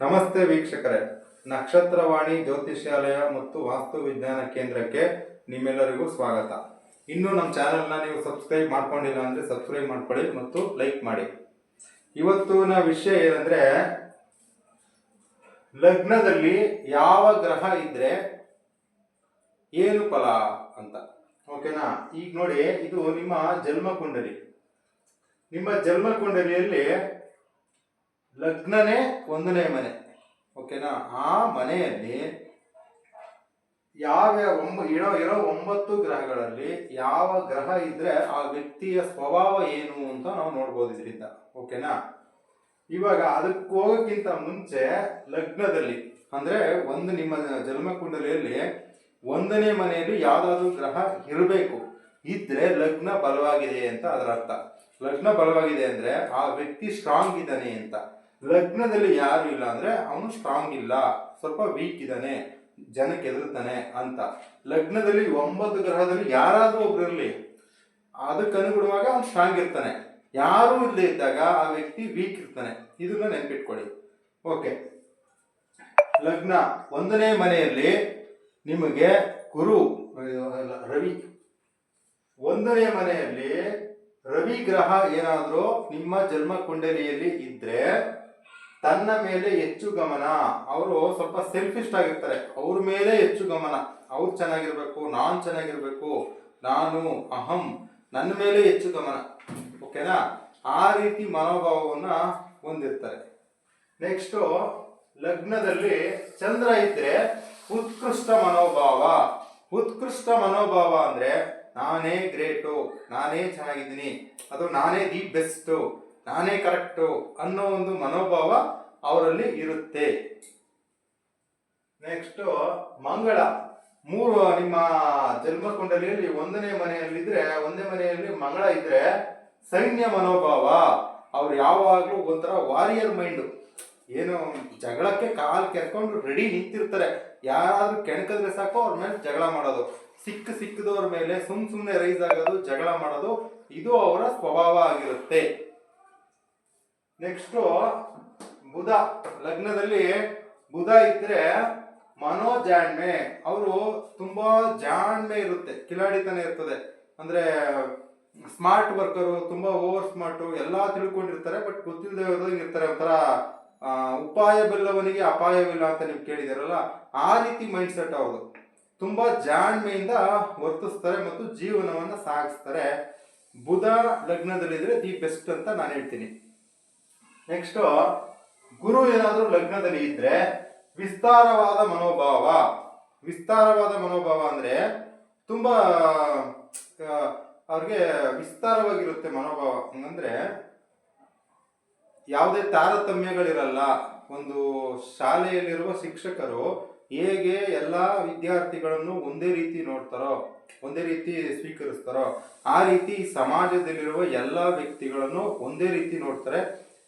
ನಮಸ್ತೆ ವೀಕ್ಷಕರೇ. ನಕ್ಷತ್ರವಾಣಿ ಜ್ಯೋತಿಷ್ಯಾಲಯ ಮತ್ತು ವಾಸ್ತು ವಿಜ್ಞಾನ ಕೇಂದ್ರಕ್ಕೆ ನಿಮ್ಮೆಲ್ಲರಿಗೂ ಸ್ವಾಗತ. ಇನ್ನು ನಮ್ಮ ಚಾನೆಲ್ನ ನೀವು ಸಬ್ಸ್ಕ್ರೈಬ್ ಮಾಡ್ಕೊಂಡಿಲ್ಲ ಅಂದರೆ ಸಬ್ಸ್ಕ್ರೈಬ್ ಮಾಡ್ಕೊಳ್ಳಿ ಮತ್ತು ಲೈಕ್ ಮಾಡಿ. ಇವತ್ತಿನ ವಿಷಯ ಏನಂದರೆ, ಲಗ್ನದಲ್ಲಿ ಯಾವ ಗ್ರಹ ಇದ್ರೆ ಏನು ಫಲ ಅಂತ. ಓಕೆನಾ? ಈಗ ನೋಡಿ, ಇದು ನಿಮ್ಮ ಜನ್ಮ ಕುಂಡಲಿ ನಿಮ್ಮ ಜನ್ಮ ಕುಂಡಲಿಯಲ್ಲಿ ಲಗ್ನನೇ ಒಂದನೇ ಮನೆ. ಓಕೆನಾ? ಆ ಮನೆಯಲ್ಲಿ ಯಾವ ಒಂಬ, ಇರೋ ಇರೋ ಒಂಬತ್ತು ಗ್ರಹಗಳಲ್ಲಿ ಯಾವ ಗ್ರಹ ಇದ್ರೆ ಆ ವ್ಯಕ್ತಿಯ ಸ್ವಭಾವ ಏನು ಅಂತ ನಾವು ನೋಡ್ಬೋದು ಇದರಿಂದ. ಓಕೆನಾ? ಇವಾಗ ಅದಕ್ಕೆ ಹೋಗೋಕ್ಕಿಂತ ಮುಂಚೆ ಲಗ್ನದಲ್ಲಿ, ಅಂದ್ರೆ ಒಂದು ನಿಮ್ಮ ಜನ್ಮ ಕುಂಡಲಿಯಲ್ಲಿ ಒಂದನೇ ಮನೆಯಲ್ಲಿ ಯಾವ್ದಾದ್ರು ಗ್ರಹ ಇರಬೇಕು. ಇದ್ರೆ ಲಗ್ನ ಬಲವಾಗಿದೆ ಅಂತ ಅದರ ಅರ್ಥ. ಲಗ್ನ ಬಲವಾಗಿದೆ ಅಂದ್ರೆ ಆ ವ್ಯಕ್ತಿ ಸ್ಟ್ರಾಂಗ್ ಇದ್ದಾನೆ ಅಂತ. ಲಗ್ನದಲ್ಲಿ ಯಾರು ಇಲ್ಲ ಅಂದ್ರೆ ಅವನು ಸ್ಟ್ರಾಂಗ್ ಇಲ್ಲ. ಸ್ವಲ್ಪ ವೀಕ್ ಇದ್ದಾನೆ ಜನಕ್ಕೆ ಕೆದರ್ತಾನೆ ಅಂತ. ಲಗ್ನದಲ್ಲಿ ಒಂಬತ್ತು ಗ್ರಹದಲ್ಲಿ ಯಾರಾದರೂ ಒಬ್ಬರಲ್ಲಿ ಇರಲಿ. ಅದಕ್ಕೆ ಅನುಗುಣವಾಗ ಅವನು ಸ್ಟ್ರಾಂಗ್ ಇರ್ತಾನೆ. ಯಾರೂ ಇಲ್ಲದೆ ಇದ್ದಾಗ ಆ ವ್ಯಕ್ತಿ ವೀಕ್ ಇರ್ತಾನೆ. ಇದನ್ನ ನೆನ್ಪಿಟ್ಕೊಳ್ಳಿ. ಓಕೆ ಲಗ್ನ ಒಂದನೇ ಮನೆಯಲ್ಲಿ ನಿಮಗೆ ಗುರು ರವಿ. ಒಂದನೇ ಮನೆಯಲ್ಲಿ ರವಿ ಗ್ರಹ ಏನಾದರೂ ನಿಮ್ಮ ಜನ್ಮ ಕುಂಡಲಿಯಲ್ಲಿ ಇದ್ರೆ ತನ್ನ ಮೇಲೆ ಹೆಚ್ಚು ಗಮನ. ಅವರು ಸ್ವಲ್ಪ ಸೆಲ್ಫಿಸ್ಟ್ ಆಗಿರ್ತಾರೆ. ಅವ್ರ ಮೇಲೆ ಹೆಚ್ಚು ಗಮನ. ಅವ್ರು ಚೆನ್ನಾಗಿರ್ಬೇಕು, ನಾನು ಚೆನ್ನಾಗಿರ್ಬೇಕು, ನಾನು, ಅಹಂ ನನ್ನ ಮೇಲೆ ಹೆಚ್ಚು ಗಮನ. ಓಕೆನಾ ಆ ರೀತಿ ಮನೋಭಾವವನ್ನ ಹೊಂದಿರ್ತಾರೆ. ನೆಕ್ಸ್ಟು ಲಗ್ನದಲ್ಲಿ ಚಂದ್ರ ಇದ್ರೆ ಉತ್ಕೃಷ್ಟ ಮನೋಭಾವ. ಉತ್ಕೃಷ್ಟ ಮನೋಭಾವ ಅಂದ್ರೆ ನಾನೇ ಗ್ರೇಟು ನಾನೇ ಚೆನ್ನಾಗಿದ್ದೀನಿ. ಅದು ನಾನೇ ದಿ ಬೆಸ್ಟು ನಾನೇ ಕರೆಕ್ಟು ಅನ್ನೋ ಒಂದು ಮನೋಭಾವ ಅವರಲ್ಲಿ ಇರುತ್ತೆ. ನೆಕ್ಸ್ಟ್, ಮಂಗಳ. ಮೂರು, ನಿಮ್ಮ ಜನ್ಮ ಕುಂಡಲಿಯಲ್ಲಿ ಒಂದನೇ ಮನೆಯಲ್ಲಿದ್ರೆ, ಒಂದೇ ಮನೆಯಲ್ಲಿ ಮಂಗಳ ಇದ್ರೆ ಸೈನ್ಯ ಮನೋಭಾವ. ಅವ್ರು ಯಾವಾಗಲೂ ಒಂಥರ ವಾರಿಯರ್ ಮೈಂಡು ಏನು ಜಗಳಕ್ಕೆ ಕಾಲ್ ಕೆರ್ಕೊಂಡು ರೆಡಿ ನಿಂತಿರ್ತಾರೆ. ಯಾರಾದ್ರೂ ಕೆಣಕಿದ್ರೆ ಸಾಕು, ಅವ್ರ ಮೇಲೆ ಜಗಳ ಮಾಡೋದು. ಸಿಕ್ಕ ಸಿಕ್ಕದವ್ರ ಮೇಲೆ ಸುಮ್ ಸುಮ್ಮನೆ ರೈಸ್ ಆಗೋದು, ಜಗಳ ಮಾಡೋದು, ಇದು ಅವರ ಸ್ವಭಾವ ಆಗಿರುತ್ತೆ. ನೆಕ್ಸ್ಟು ಬುಧ ಲಗ್ನದಲ್ಲಿ ಬುಧ ಇದ್ರೆ ಮನೋಜಾಣ್ಮೆ. ಅವರು ತುಂಬಾ ಜಾಣ್ಮೆ ಇರುತ್ತೆ ಕಿಲಾಡಿತನ ಇರ್ತದೆ. ಅಂದ್ರೆ ಸ್ಮಾರ್ಟ್ ವರ್ಕರು ತುಂಬಾ ಓವರ್ ಸ್ಮಾರ್ಟ್ ಎಲ್ಲಾ ತಿಳ್ಕೊಂಡಿರ್ತಾರೆ ಬಟ್ ಗೊತ್ತಿಲ್ಲದೆ ಇರ್ತಾರೆ. ಒಂಥರ ಆ, ಉಪಾಯ ಬಲ್ಲವನಿಗೆ ಅಪಾಯವಿಲ್ಲ ಅಂತ ನೀವು ಕೇಳಿದಿರಲ್ಲ ಆ ರೀತಿ ಮೈಂಡ್ ಸೆಟ್ ಅವರು. ತುಂಬಾ ಜಾಣ್ಮೆಯಿಂದ ವರ್ತಿಸ್ತಾರೆ ಮತ್ತು ಜೀವನವನ್ನ ಸಾಗಿಸ್ತಾರೆ. ಬುಧ ಲಗ್ನದಲ್ಲಿದ್ರೆ ದಿ ಬೆಸ್ಟ್ ಅಂತ ನಾನು ಹೇಳ್ತೀನಿ. ನೆಕ್ಸ್ಟ್ ಗುರು ಏನಾದರೂ ಲಗ್ನದಲ್ಲಿ ಇದ್ರೆ ವಿಸ್ತಾರವಾದ ಮನೋಭಾವ. ವಿಸ್ತಾರವಾದ ಮನೋಭಾವ ಅಂದ್ರೆ ತುಂಬಾ ಅವ್ರಿಗೆ ವಿಸ್ತಾರವಾಗಿರುತ್ತೆ ಮನೋಭಾವ. ಹಂಗಂದ್ರೆ ಯಾವುದೇ ತಾರತಮ್ಯಗಳಿರಲ್ಲ. ಒಂದು ಶಾಲೆಯಲ್ಲಿರುವ ಶಿಕ್ಷಕರು ಹೇಗೆ ಎಲ್ಲ ವಿದ್ಯಾರ್ಥಿಗಳನ್ನು ಒಂದೇ ರೀತಿ ನೋಡ್ತಾರೋ, ಒಂದೇ ರೀತಿ ಸ್ವೀಕರಿಸ್ತಾರೋ, ಆ ರೀತಿ ಸಮಾಜದಲ್ಲಿರುವ ಎಲ್ಲ ವ್ಯಕ್ತಿಗಳನ್ನು ಒಂದೇ ರೀತಿ ನೋಡ್ತಾರೆ.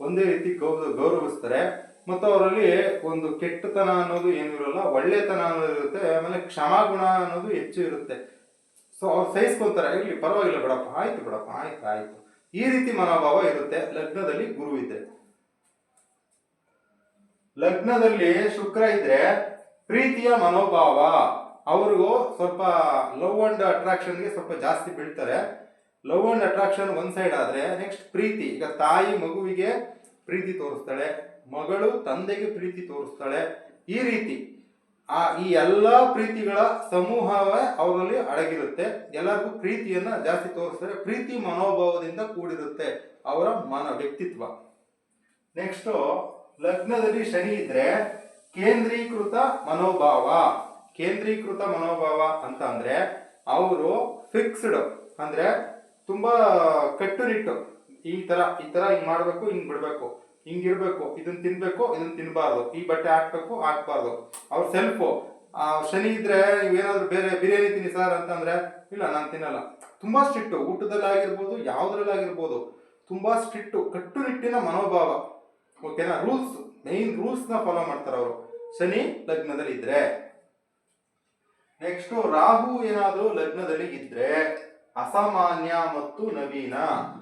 ಒಂದೇ ರೀತಿ ಗೌರವ ಗೌರವಿಸ್ತಾರೆ. ಮತ್ತು ಅವರಲ್ಲಿ ಒಂದು ಕೆಟ್ಟತನ ಅನ್ನೋದು ಏನೂ ಇರಲ್ಲ, ಒಳ್ಳೆತನ ಅನ್ನೋದು ಇರುತ್ತೆ, ಆಮೇಲೆ ಕ್ಷಮಾಗುಣ ಅನ್ನೋದು ಹೆಚ್ಚು ಇರುತ್ತೆ. ಸೊ ಅವ್ರು ಸಹಿಸ್ಕೊಂತಾರೆ ಇಲ್ಲಿ ಪರವಾಗಿಲ್ಲ ಬಿಡಪ್ಪ, ಆಯ್ತು ಬಿಡಪ್ಪ, ಆಯ್ತು ಆಯ್ತು. ಈ ರೀತಿ ಮನೋಭಾವ ಇರುತ್ತೆ ಲಗ್ನದಲ್ಲಿ ಗುರು ಇದ್ರೆ. ಲಗ್ನದಲ್ಲಿ ಶುಕ್ರ ಇದ್ರೆ ಪ್ರೀತಿಯ ಮನೋಭಾವ. ಅವ್ರಿಗೂ ಸ್ವಲ್ಪ ಲವ್ ಅಂಡ್ ಅಟ್ರಾಕ್ಷನ್ಗೆ ಸ್ವಲ್ಪ ಜಾಸ್ತಿ ಬೀಳ್ತಾರೆ. Love and attraction one side ಆದ್ರೆ ನೆಕ್ಸ್ಟ್ ಪ್ರೀತಿ. ಈಗ ತಾಯಿ ಮಗುವಿಗೆ ಪ್ರೀತಿ ತೋರಿಸ್ತಾಳೆ, ಮಗಳು ತಂದೆಗೆ ಪ್ರೀತಿ ತೋರಿಸ್ತಾಳೆ, ಈ ರೀತಿ. ಆ, ಈ ಎಲ್ಲ ಪ್ರೀತಿಗಳ ಸಮೂಹವೇ ಅವರಲ್ಲಿ ಅಡಗಿರುತ್ತೆ. ಎಲ್ಲರಿಗೂ ಪ್ರೀತಿಯನ್ನ ಜಾಸ್ತಿ ತೋರಿಸ್ತಾರೆ. ಪ್ರೀತಿ ಮನೋಭಾವದಿಂದ ಕೂಡಿರುತ್ತೆ ಅವರ ಮನ, ವ್ಯಕ್ತಿತ್ವ. ನೆಕ್ಸ್ಟ್ ಲಗ್ನದಲ್ಲಿ ಶನಿ ಇದ್ರೆ ಕೇಂದ್ರೀಕೃತ ಮನೋಭಾವ. ಕೇಂದ್ರೀಕೃತ ಮನೋಭಾವ ಅಂತ ಅವರು ಫಿಕ್ಸ್ಡ್ ಅಂದ್ರೆ ತುಂಬಾ ಕಟ್ಟುನಿಟ್ಟು. ಈ ತರ ಈ ತರ ಹಿಂಗ್ ಮಾಡ್ಬೇಕು, ಹಿಂಗ್ ಬಿಡ್ಬೇಕು. ಹಿಂಗಿರ್ಬೇಕು ಇದನ್ನ ತಿನ್ಬೇಕು ಇದನ್ನ ತಿನ್ಬಾರ್ದು. ಈ ಬಟ್ಟೆ ಹಾಕ್ಬೇಕು, ಹಾಕ್ಬಾರ್ದು. ಅವ್ರ ಸೆಲ್ಫು ಶನಿ ಇದ್ರೆ ನೀವೇನಾದ್ರೂ ಬೇರೆ ಬಿರಿಯಾನಿ ತಿನ್ನಿ ಸರ್ ಅಂತಂದ್ರೆ, ಇಲ್ಲ, ನಾನು ತಿನ್ನಲ್ಲ. ತುಂಬಾ ಸ್ಟ್ರಿಕ್ಟ್. ಊಟದಲ್ಲಿ ಆಗಿರ್ಬೋದು ಯಾವ್ದ್ರಲ್ಲಿ ಆಗಿರ್ಬೋದು ತುಂಬಾ ಸ್ಟ್ರಿಕ್ಟ್. ಕಟ್ಟುನಿಟ್ಟಿನ ಮನೋಭಾವ. ಓಕೆನಾ? ರೂಲ್ಸ್ ಮೈನ್ ರೂಲ್ಸ್ನ ಫಾಲೋ ಮಾಡ್ತಾರೆ ಅವರು. ಶನಿ ಲಗ್ನದಲ್ಲಿ ಇದ್ರೆ ನೆಕ್ಸ್ಟ್ ರಾಹು ಏನಾದರೂ ಲಗ್ನದಲ್ಲಿ ಇದ್ರೆ. ಅಸಾಮಾನ್ಯ ಮತ್ತು ನವೀನ.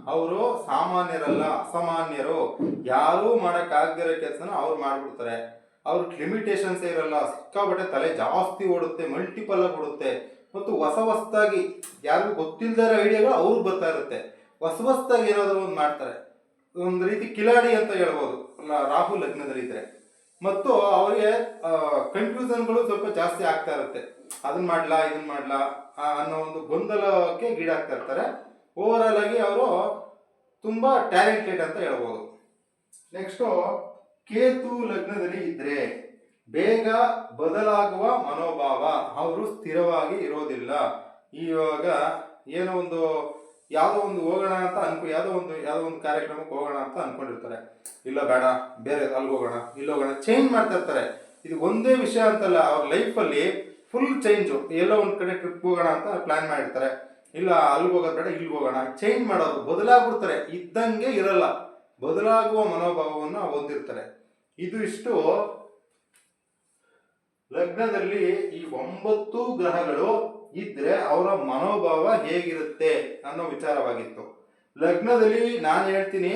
ಅವರು ಸಾಮಾನ್ಯರಲ್ಲ, ಅಸಾಮಾನ್ಯರು. ಯಾರೂ ಮಾಡಕ್ಕಾಗದಿರೋ ಕೆಲಸನ ಅವ್ರು ಮಾಡ್ಬಿಡ್ತಾರೆ. ಅವ್ರ ಲಿಮಿಟೇಷನ್ಸ್ ಇರಲ್ಲ. ಸಿಕ್ಕಾಬಟ್ಟೆ ತಲೆ ಜಾಸ್ತಿ ಓಡುತ್ತೆ ಮಲ್ಟಿಪಲ್ ಆಗಿ ಓಡುತ್ತೆ. ಮತ್ತು ಹೊಸ ಹೊಸದಾಗಿ ಯಾರಿಗೂ ಗೊತ್ತಿಲ್ಲದ ಐಡಿಯಾಗಳು ಅವ್ರಿಗೆ ಬರ್ತಾ ಇರುತ್ತೆ. ಹೊಸ ಹೊಸದಾಗಿ ಏನಾದರೂ ಒಂದು ಮಾಡ್ತಾರೆ. ಒಂದು ರೀತಿ ಕಿಲಾಡಿ ಅಂತ ಹೇಳ್ಬೋದು. ರಾಹುಲ್ ಲಗ್ನದಲ್ಲಿ ಇದ್ರೆ. ಮತ್ತು ಅವರಿಗೆ ಕನ್ಫ್ಯೂಸನ್ಗಳು ಸ್ವಲ್ಪ ಜಾಸ್ತಿ ಆಗ್ತಾ ಇರುತ್ತೆ. ಅದನ್ನ ಮಾಡ್ಲಾ ಇದನ್ನ ಮಾಡ್ಲಾ. ಅನ್ನೋ ಒಂದು ಗೊಂದಲಕ್ಕೆ ಗೀಡಾಗ್ತಾ ಇರ್ತಾರೆ. ಓವರ್ ಆಗಿ ಅವರು ತುಂಬಾ ಟ್ಯಾಲೆಂಟೆಡ್ ಅಂತ ಹೇಳ್ಬೋದು. ನೆಕ್ಸ್ಟು ಕೇತು ಲಗ್ನದಲ್ಲಿ ಇದ್ರೆ ಬೇಗ ಬದಲಾಗುವ ಮನೋಭಾವ ಅವರು ಸ್ಥಿರವಾಗಿ ಇರೋದಿಲ್ಲ. ಇವಾಗ ಏನೋ ಒಂದು, ಯಾವುದೋ ಒಂದು ಹೋಗೋಣ ಅಂತ ಅನ್ಕೊ, ಯಾವುದೋ ಒಂದು ಯಾವುದೋ ಒಂದು ಕಾರ್ಯಕ್ರಮಕ್ಕೆ ಹೋಗೋಣ ಅಂತ ಅನ್ಕೊಂಡಿರ್ತಾರೆ. ಇಲ್ಲ ಬೇಡ, ಬೇರೆ ಅಲ್ಲಿ ಹೋಗೋಣ, ಇಲ್ಲಿ ಹೋಗೋಣ ಚೇಂಜ್ ಮಾಡ್ತಾ ಇರ್ತಾರೆ. ಇದು ಒಂದೇ ವಿಷಯ ಅಂತಲ್ಲ, ಅವ್ರ ಲೈಫಲ್ಲಿ ಫುಲ್ ಚೇಂಜು ಎಲ್ಲೋ ಒಂದು ಕಡೆ ಟ್ರಿಪ್ ಹೋಗೋಣ ಅಂತ ಪ್ಲಾನ್ ಮಾಡಿರ್ತಾರೆ. ಇಲ್ಲ ಅಲ್ಲಿಗೆ ಹೋಗೋದು ಬೇಡ ಇಲ್ಲಿ ಹೋಗೋಣ. ಚೇಂಜ್ ಮಾಡೋದು ಬದಲಾಗ್ಬಿಡ್ತಾರೆ. ಇದ್ದಂಗೆ ಇರಲ್ಲ. ಬದಲಾಗುವ ಮನೋಭಾವವನ್ನು ಹೊಂದಿರ್ತಾರೆ. ಇದು ಇಷ್ಟು. ಲಗ್ನದಲ್ಲಿ ಈ ಒಂಬತ್ತು ಗ್ರಹಗಳು ಇದ್ರೆ ಅವರ ಮನೋಭಾವ ಹೇಗಿರುತ್ತೆ ಅನ್ನೋ ವಿಚಾರವಾಗಿತ್ತು. ಲಗ್ನದಲ್ಲಿ ನಾನು ಹೇಳ್ತೀನಿ,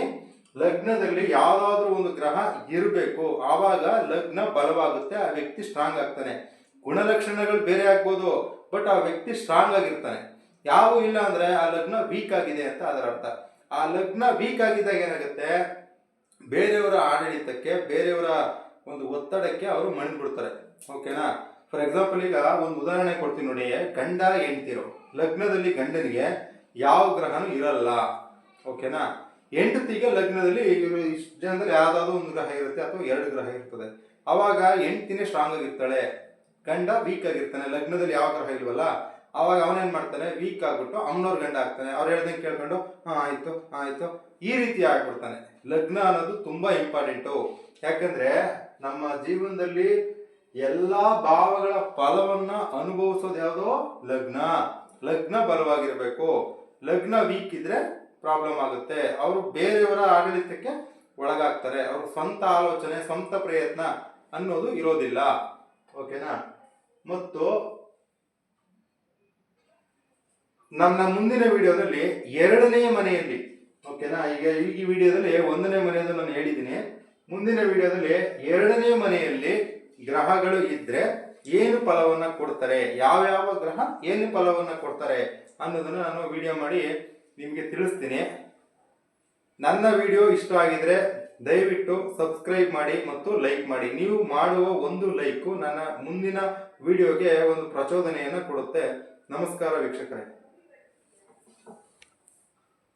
ಲಗ್ನದಲ್ಲಿ ಯಾವುದಾದ್ರೂ ಒಂದು ಗ್ರಹ ಇರಬೇಕು. ಆವಾಗ ಲಗ್ನ ಬಲವಾಗುತ್ತೆ, ಆ ವ್ಯಕ್ತಿ ಸ್ಟ್ರಾಂಗ್ ಆಗ್ತಾನೆ. ಗುಣಲಕ್ಷಣಗಳು ಬೇರೆ ಆಗ್ಬೋದು, ಬಟ್ ಆ ವ್ಯಕ್ತಿ ಸ್ಟ್ರಾಂಗ್ ಆಗಿರ್ತಾನೆ. ಯಾವ ಇಲ್ಲ ಅಂದ್ರೆ ಆ ಲಗ್ನ ವೀಕ್ ಆಗಿದೆ ಅಂತ ಅದರ ಅರ್ಥ. ಆ ಲಗ್ನ ವೀಕ್ ಆಗಿದ್ದಾಗ ಏನಾಗುತ್ತೆ? ಬೇರೆಯವರ ಆಡಳಿತಕ್ಕೆ, ಬೇರೆಯವರ ಒಂದು ಒತ್ತಡಕ್ಕೆ ಅವರು ಮಣಿದ್ಬಿಡ್ತಾರೆ ಓಕೆನಾ ಫಾರ್ ಎಕ್ಸಾಂಪಲ್ ಈಗ ಒಂದು ಉದಾಹರಣೆ ಕೊಡ್ತೀನಿ ನೋಡಿ. ಗಂಡ ಹೆಂಡ್ತಿರು. ಲಗ್ನದಲ್ಲಿ ಗಂಡನಿಗೆ ಯಾವ ಗ್ರಹನೂ ಇರಲ್ಲ. ಓಕೆನಾ ಹೆಂಡತಿಗೆ ಲಗ್ನದಲ್ಲಿ ಇವರು ಇಷ್ಟು ಜನದಲ್ಲಿ ಯಾವ್ದಾದ್ರು ಒಂದು ಗ್ರಹ ಇರುತ್ತೆ ಅಥವಾ ಎರಡು ಗ್ರಹ ಇರ್ತದೆ. ಅವಾಗ ಹೆಂಡ್ತಿನೇ ಸ್ಟ್ರಾಂಗ್ ಆಗಿರ್ತಾಳೆ. ಗಂಡ ವೀಕ್ ಆಗಿರ್ತಾನೆ, ಲಗ್ನದಲ್ಲಿ ಯಾವ ಗ್ರಹ ಇಲ್ವಲ್ಲ, ಅವಾಗ ಅವನೇನ್ ಮಾಡ್ತಾನೆ ವೀಕ್ ಆಗ್ಬಿಟ್ಟು ಅವನವ್ರ ಗಂಡ ಆಗ್ತಾನೆ. ಅವ್ರು ಹೇಳ್ದಂಗೆ ಕೇಳ್ಕೊಂಡು, ಹಾ, ಆಯ್ತು ಆಯ್ತು. ಈ ರೀತಿ ಆಗ್ಬಿಡ್ತಾನೆ. ಲಗ್ನ ಅನ್ನೋದು ತುಂಬಾ ಇಂಪಾರ್ಟೆಂಟು ಯಾಕಂದ್ರೆ ನಮ್ಮ ಜೀವನದಲ್ಲಿ ಎಲ್ಲಾ ಭಾವಗಳ ಫಲವನ್ನ ಅನುಭವಿಸೋದು ಯಾವುದೋ ಲಗ್ನ. ಲಗ್ನ ಬಲವಾಗಿರ್ಬೇಕು. ಲಗ್ನ ವೀಕ್ ಇದ್ರೆ ಪ್ರಾಬ್ಲಮ್ ಆಗುತ್ತೆ. ಅವರು ಬೇರೆಯವರ ಆಡಳಿತಕ್ಕೆ ಒಳಗಾಗ್ತಾರೆ. ಅವ್ರ ಸ್ವಂತ ಆಲೋಚನೆ, ಸ್ವಂತ ಪ್ರಯತ್ನ ಅನ್ನೋದು ಇರೋದಿಲ್ಲ. ಓಕೆನಾ ಮತ್ತು ನನ್ನ ಮುಂದಿನ ವಿಡಿಯೋದಲ್ಲಿ ಎರಡನೇ ಮನೆಯಲ್ಲಿ, ಓಕೆನಾ? ಈಗ ಈ- ವಿಡಿಯೋದಲ್ಲಿ ಒಂದನೇ ಮನೆಯನ್ನು ನಾನು ಹೇಳಿದ್ದೀನಿ. ಮುಂದಿನ ವಿಡಿಯೋದಲ್ಲಿ ಎರಡನೇ ಮನೆಯಲ್ಲಿ ಗ್ರಹಗಳು ಇದ್ರೆ ಏನು ಫಲವನ್ನ ಕೊಡ್ತಾರೆ? ಯಾವ್ಯಾವ ಗ್ರಹ ಏನು ಫಲವನ್ನ ಕೊಡ್ತಾರೆ ಅನ್ನೋದನ್ನ ನಾನು ವಿಡಿಯೋ ಮಾಡಿ ನಿಮಗೆ ತಿಳಿಸ್ತೀನಿ. ನನ್ನ ವಿಡಿಯೋ ಇಷ್ಟ ಆಗಿದ್ರೆ ದಯವಿಟ್ಟು ಸಬ್ಸ್ಕ್ರೈಬ್ ಮಾಡಿ ಮತ್ತು ಲೈಕ್ ಮಾಡಿ. ನೀವು ಮಾಡುವ ಒಂದು ಲೈಕು ನನ್ನ ಮುಂದಿನ ವಿಡಿಯೋಗೆ ಒಂದು ಪ್ರಚೋದನೆಯನ್ನು ಕೊಡುತ್ತೆ. ನಮಸ್ಕಾರ ವೀಕ್ಷಕರೇ.